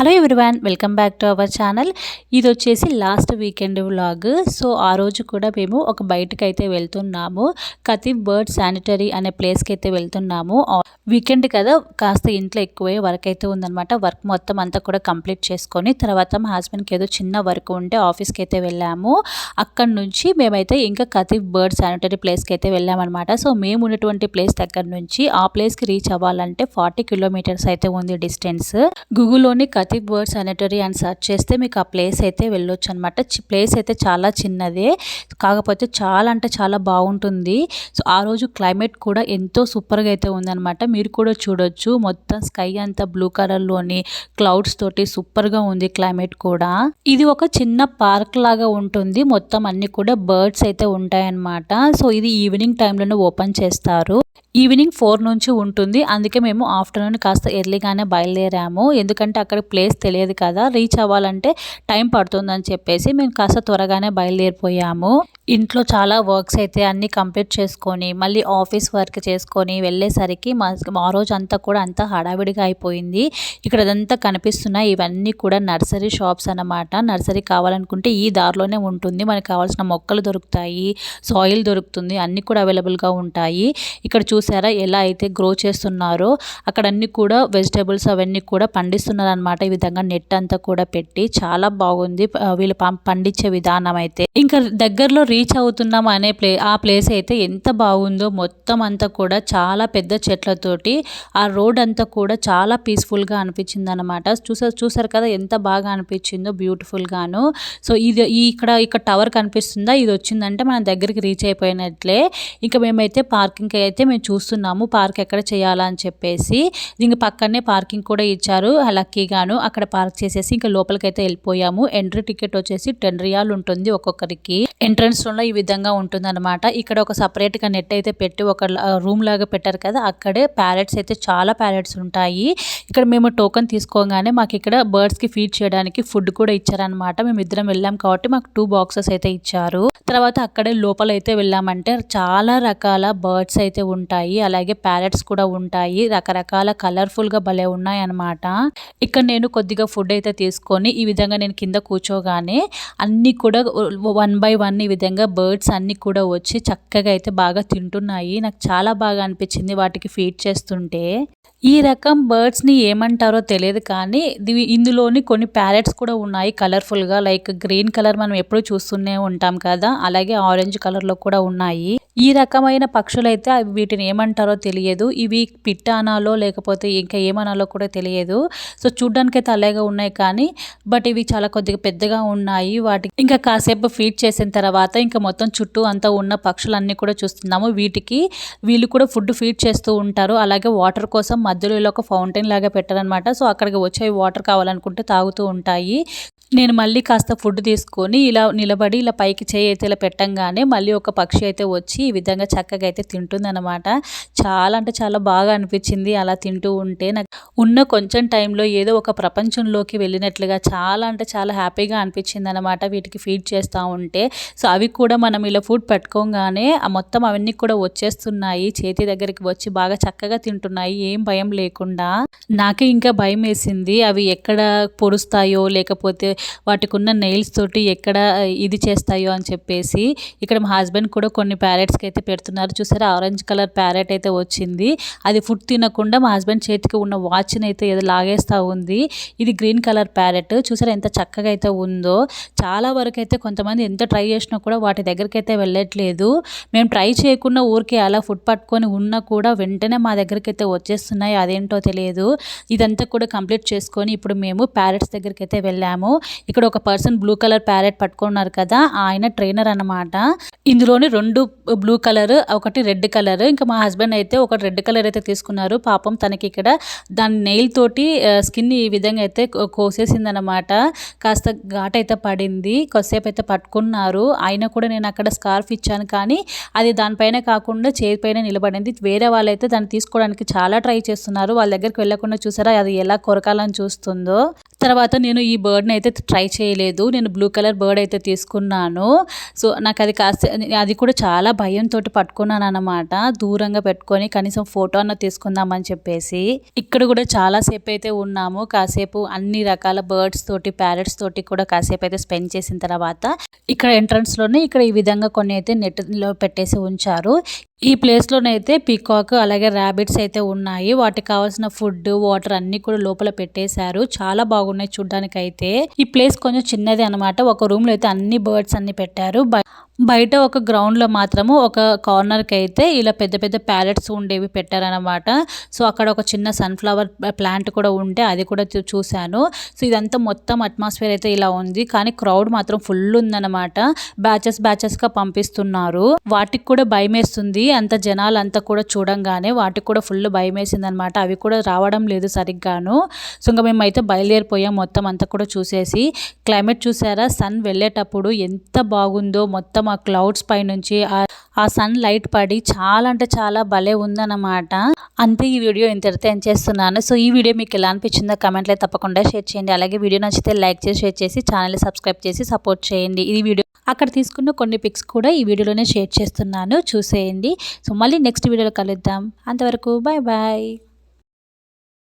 Hello everyone welcome back to our channel. ఇది వచ్చేసి last weekend vlog. So ఆ రోజు కూడా మేము ఒక బయటకు అయితే వెళ్తున్నాము. కతీబ్ బర్డ్ శానిటరీ అనే ప్లేస్కి అయితే వెళ్తున్నాము వీకెండ్ కదా కాస్త ఇంట్లో ఎక్కువే వర్క్ అయితే ఉందనమాట వర్క్ మొత్తం అంతా కూడా కంప్లీట్ చేసుకొని తర్వాత మా హస్బెండ్కి ఏదో చిన్న వర్క్ ఉంటే ఆఫీస్కి అయితే వెళ్ళాము. అక్కడ నుంచి మేమైతే ఇంకా కతీబ్ బర్డ్ శానిటరీ ప్లేస్కి అయితే వెళ్ళామన్నమాట. సో మేము ఉన్నటువంటి ప్లేస్ దగ్గర నుంచి ఆ ప్లేస్కి రీచ్ అవ్వాలంటే ఫార్టీ కిలోమీటర్స్ అయితే ఉంది డిస్టెన్స్. గూగుల్లోని ప్రతీక్ బర్డ్ శానిటరీ అని సెర్చ్ చేస్తే మీకు ఆ ప్లేస్ అయితే వెళ్ళొచ్చు అనమాట ప్లేస్ అయితే చాలా చిన్నదే. కాకపోతే చాలా అంటే చాలా బాగుంటుంది. సో ఆ రోజు క్లైమేట్ కూడా ఎంతో సూపర్గా అయితే ఉందన్నమాట మీరు కూడా చూడొచ్చు. మొత్తం స్కై అంతా బ్లూ కలర్లోని క్లౌడ్స్ తోటి సూపర్గా ఉంది క్లైమేట్ కూడా. ఇది ఒక చిన్న పార్క్ లాగా ఉంటుంది. మొత్తం అన్ని కూడా బర్డ్స్ అయితే ఉంటాయన్నమాట సో ఇది ఈవినింగ్ టైంలోనే ఓపెన్ చేస్తారు. ఈవినింగ్ ఫోర్ నుంచి ఉంటుంది. అందుకే మేము ఆఫ్టర్నూన్ కాస్త ఎర్లీగానే బయలుదేరాము. ఎందుకంటే అక్కడ ప్లేస్ తెలియదు కదా రీచ్ అవ్వాలంటే టైం పడుతుందని చెప్పేసి మేము కాస్త త్వరగానే బయలుదేరిపోయాము. ఇంట్లో చాలా వర్క్స్ అయితే అన్నీ కంప్లీట్ చేసుకొని మళ్ళీ ఆఫీస్ వర్క్ చేసుకొని వెళ్ళేసరికి మా ఆ రోజు అంతా కూడా అంతా హడావిడిగా అయిపోయింది. ఇక్కడ అదంతా కనిపిస్తున్నాయి ఇవన్నీ కూడా నర్సరీ షాప్స్ అన్నమాట. నర్సరీ కావాలనుకుంటే ఈ దారిలోనే ఉంటుంది. మనకు కావాల్సిన మొక్కలు దొరుకుతాయి సాయిల్ దొరుకుతుంది అన్నీ కూడా అవైలబుల్గా ఉంటాయి. ఇక్కడ చూ చూసారా? ఎలా అయితే గ్రో చేస్తున్నారో అక్కడ అన్ని కూడా వెజిటేబుల్స్ అవన్నీ కూడా పండిస్తున్నారు అనమాట ఈ విధంగా నెట్ అంతా కూడా పెట్టి చాలా బాగుంది. వీళ్ళు పండించే విధానం అయితే. ఇంకా దగ్గరలో రీచ్ అవుతున్నాం అనే ప్లే ఆ ప్లేస్ అయితే ఎంత బాగుందో మొత్తం అంతా కూడా చాలా పెద్ద చెట్లతోటి ఆ రోడ్ అంతా కూడా చాలా పీస్ఫుల్గా అనిపించింది అనమాట చూసారు చూసారు కదా ఎంత బాగా అనిపించిందో బ్యూటిఫుల్గాను సో ఇది ఇక్కడ ఇక్కడ టవర్ కనిపిస్తుందా? ఇది వచ్చిందంటే మనం దగ్గరికి రీచ్ అయిపోయినట్లే. ఇంకా మేమైతే పార్కింగ్ అయితే మేము చూస్తున్నాము పార్క్ ఎక్కడ చేయాలా అని చెప్పేసి. దీనికి పక్కనే పార్కింగ్ కూడా ఇచ్చారు లక్కీగాను. అక్కడ పార్క్ చేసేసి ఇంకా లోపలికి అయితే వెళ్ళిపోయాము. ఎంట్రీ టికెట్ వచ్చేసి టెన్ రియాల్ ఉంటుంది ఒక్కొక్కరికి. ఎంట్రన్స్లో ఈ విధంగా ఉంటుందన్నమాట. ఇక్కడ ఒక సపరేట్గా నెట్ అయితే పెట్టి ఒక రూమ్ లాగా పెట్టారు కదా అక్కడే ప్యారెట్స్ అయితే చాలా ప్యారెట్స్ ఉంటాయి. ఇక్కడ మేము టోకెన్ తీసుకోగానే మాకు ఇక్కడ బర్డ్స్కి ఫీడ్ చేయడానికి ఫుడ్ కూడా ఇచ్చారనమాట మేము ఇద్దరం వెళ్ళాం కాబట్టి మాకు టూ బాక్సెస్ అయితే ఇచ్చారు. తర్వాత అక్కడే లోపల అయితే వెళ్ళామంటే చాలా రకాల బర్డ్స్ అయితే ఉంటాయి. అలాగే ప్యారెట్స్ కూడా ఉంటాయి. రకరకాల కలర్ఫుల్గా భలే ఉన్నాయి అనమాట ఇక్కడ నేను కొద్దిగా ఫుడ్ అయితే తీసుకొని ఈ విధంగా నేను కింద కూర్చోగానే అన్నీ కూడా వన్ బై వన్ ఈ విధంగా బర్డ్స్ అన్నీ కూడా వచ్చి చక్కగా అయితే బాగా తింటున్నాయి. నాకు చాలా బాగా అనిపించింది వాటికి ఫీడ్ చేస్తుంటే. ఈ రకం బర్డ్స్ని ఏమంటారో తెలియదు కానీ ఇందులోని కొన్ని ప్యారెట్స్ కూడా ఉన్నాయి కలర్ఫుల్గా లైక్ గ్రీన్ కలర్ మనం ఎప్పుడు చూస్తూనే ఉంటాం కదా. అలాగే ఆరెంజ్ కలర్లో కూడా ఉన్నాయి. ఈ రకమైన పక్షులైతే వీటిని ఏమంటారో తెలియదు. ఇవి పిట్ట అనాలో లేకపోతే ఇంకా ఏమనాలో కూడా తెలియదు. సో చూడ్డానికి అయితే అలాగే ఉన్నాయి కానీ బట్ ఇవి చాలా కొద్దిగా పెద్దగా ఉన్నాయి. వాటికి ఇంకా కాసేపు ఫీడ్ చేసిన తర్వాత ఇంకా మొత్తం చుట్టూ అంతా ఉన్న పక్షులన్నీ కూడా చూస్తున్నాము. వీటికి వీళ్ళు కూడా ఫుడ్ ఫీడ్ చేస్తూ ఉంటారు. అలాగే వాటర్ కోసం మధ్యలో ఇలా ఒక ఫౌంటైన్ లాగా పెట్టారనమాట. సో అక్కడికి వచ్చే వాటర్ కావాలనుకుంటే తాగుతూ ఉంటాయి. నేను మళ్ళీ కాస్త ఫుడ్ తీసుకొని ఇలా నిలబడి ఇలా పైకి చేయి అయితే ఇలా పెట్టంగానే మళ్ళీ ఒక పక్షి అయితే వచ్చి ఈ విధంగా చక్కగా అయితే తింటుందన్నమాట. చాలా అంటే చాలా బాగా అనిపించింది అలా తింటూ ఉంటే. నాకు ఉన్న కొంచెం టైంలో ఏదో ఒక ప్రపంచంలోకి వెళ్ళినట్లుగా చాలా అంటే చాలా హ్యాపీగా అనిపించింది అనమాట వీటికి ఫీడ్ చేస్తూ ఉంటే. సో అవి కూడా మనం ఇలా ఫుడ్ పెట్టుకోగానే ఆ మొత్తం అవన్నీ కూడా వచ్చేస్తున్నాయి. చేతి దగ్గరికి వచ్చి బాగా చక్కగా తింటున్నాయి. ఏం భయం లేకుండా. నాకే ఇంకా భయం వేసింది. అవి ఎక్కడ పొడుస్తాయో లేకపోతే వాటికి ఉన్న నెయిల్స్ తోటి ఎక్కడ ఇది చేస్తాయో అని చెప్పేసి ఇక్కడ మా హస్బెండ్ కూడా కొన్ని ప్యారెట్స్కి అయితే పెడుతున్నారు. చూసారా? ఆరెంజ్ కలర్ ప్యారెట్ అయితే వచ్చింది. అది ఫుడ్ తినకుండా మా హస్బెండ్ చేతికి ఉన్న వాచ్ని అయితే ఏదో లాగేస్తూ ఉంది. ఇది గ్రీన్ కలర్ ప్యారెట్ చూసారా? ఎంత చక్కగా అయితే ఉందో. చాలా వరకు అయితే కొంతమంది ఎంత ట్రై చేసినా కూడా వాటి దగ్గరికి అయితే వెళ్ళట్లేదు. మేము ట్రై చేయకుండా ఊరికే అలా ఫుడ్ పట్టుకొని ఉన్నా కూడా వెంటనే మా దగ్గరికి అయితే వచ్చేస్తున్నాయి. అదేంటో తెలియదు. ఇదంతా కూడా కంప్లీట్ చేసుకొని ఇప్పుడు మేము ప్యారెట్స్ దగ్గరికి అయితే వెళ్ళాము. ఇక్కడ ఒక పర్సన్ బ్లూ కలర్ ప్యారెట్ పట్టుకున్నారు కదా ఆయన ట్రైనర్ అనమాట ఇందులోని రెండు బ్లూ కలర్ ఒకటి రెడ్ కలర్. ఇంకా మా హస్బెండ్ అయితే ఒకటి రెడ్ కలర్ అయితే తీసుకున్నారు. పాపం తనకి ఇక్కడ దాని నెయిల్ తోటి స్కిన్ ఈ విధంగా అయితే కోసేసిందనమాట కాస్త ఘాట్ అయితే పడింది కొద్దిసేపు అయితే పట్టుకున్నారు. ఆయన కూడా నేను అక్కడ స్కార్ఫ్ ఇచ్చాను కానీ అది దానిపైన కాకుండా చేతి పైన నిలబడింది. వేరే వాళ్ళైతే దాన్ని తీసుకోవడానికి చాలా ట్రై చేస్తున్నారు. వాళ్ళ దగ్గరికి వెళ్ళకుండా చూసారా అది ఎలా కొరకాలని చూస్తుందో. తర్వాత నేను ఈ బర్డ్ని అయితే ట్రై చేయలేదు. నేను బ్లూ కలర్ బర్డ్ అయితే తీసుకున్నాను. సో నాకు అది కాస్త అది కూడా చాలా భయంతో పట్టుకున్నాను అనమాట దూరంగా పెట్టుకొని కనీసం ఫోటో అన్న తీసుకుందామని చెప్పేసి. ఇక్కడ కూడా చాలాసేపు అయితే ఉన్నాము. కాసేపు అన్ని రకాల బర్డ్స్ తోటి ప్యారెట్స్ తోటి కూడా కాసేపు అయితే స్పెండ్ చేసిన తర్వాత ఇక్కడ ఎంట్రన్స్లోనే ఇక్కడ ఈ విధంగా కొన్ని అయితే నెట్లో పెట్టేసి ఉంచారు. ఈ ప్లేస్లోనైతే పీకాక్ అలాగే ర్యాబిట్స్ అయితే ఉన్నాయి. వాటికి కావాల్సిన ఫుడ్ వాటర్ అన్ని కూడా లోపల పెట్టేశారు. చాలా బాగున్నాయి చూడ్డానికి అయితే ఈ ప్లేస్ కొంచెం చిన్నది అనమాట ఒక రూమ్లో అయితే అన్ని బర్డ్స్ అన్ని పెట్టారు. బయట ఒక గ్రౌండ్లో మాత్రము ఒక కార్నర్కి అయితే ఇలా పెద్ద పెద్ద ప్యారెట్స్ ఉండేవి పెట్టారనమాట సో అక్కడ ఒక చిన్న సన్ఫ్లవర్ ప్లాంట్ కూడా ఉంటే అది కూడా చూశాను. సో ఇదంతా మొత్తం అట్మాస్ఫియర్ అయితే ఇలా ఉంది. కానీ క్రౌడ్ మాత్రం ఫుల్ ఉందన్నమాట. బ్యాచెస్ బ్యాచెస్గా పంపిస్తున్నారు. వాటికి కూడా భయం వేస్తుంది అంత జనాలు అంతా కూడా చూడంగానే వాటికి కూడా ఫుల్ భయం వేసింది అనమాట అవి కూడా రావడం లేదు సరిగ్గాను. సో ఇంకా మేమైతే బయలుదేరిపోయాం మొత్తం అంతా కూడా చూసేసి. క్లైమేట్ చూసారా? సన్ వెళ్ళేటప్పుడు ఎంత బాగుందో మొత్తం ఆ క్లౌడ్స్ పై నుంచి ఆ- ఆ సన్ లైట్ పడి చాలా అంటే చాలా భలే ఉందన్నమాట. అంతే ఈ వీడియో ఇంతటితో ఎండ్ చేస్తున్నాను. సో ఈ వీడియో మీకు ఎలా అనిపించిందో కమెంట్లో తప్పకుండా షేర్ చేయండి. అలాగే వీడియో నచ్చితే లైక్ చేసి షేర్ చేసి ఛానల్ సబ్స్క్రైబ్ చేసి సపోర్ట్ చేయండి. ఈ వీడియో అక్కడ తీసుకున్న కొన్ని పిక్స్ కూడా ఈ వీడియోలోనే షేర్ చేస్తున్నాను. చూసేయండి. సో మళ్ళీ నెక్స్ట్ వీడియోలో కలుద్దాం. అంతవరకు బాయ్ బాయ్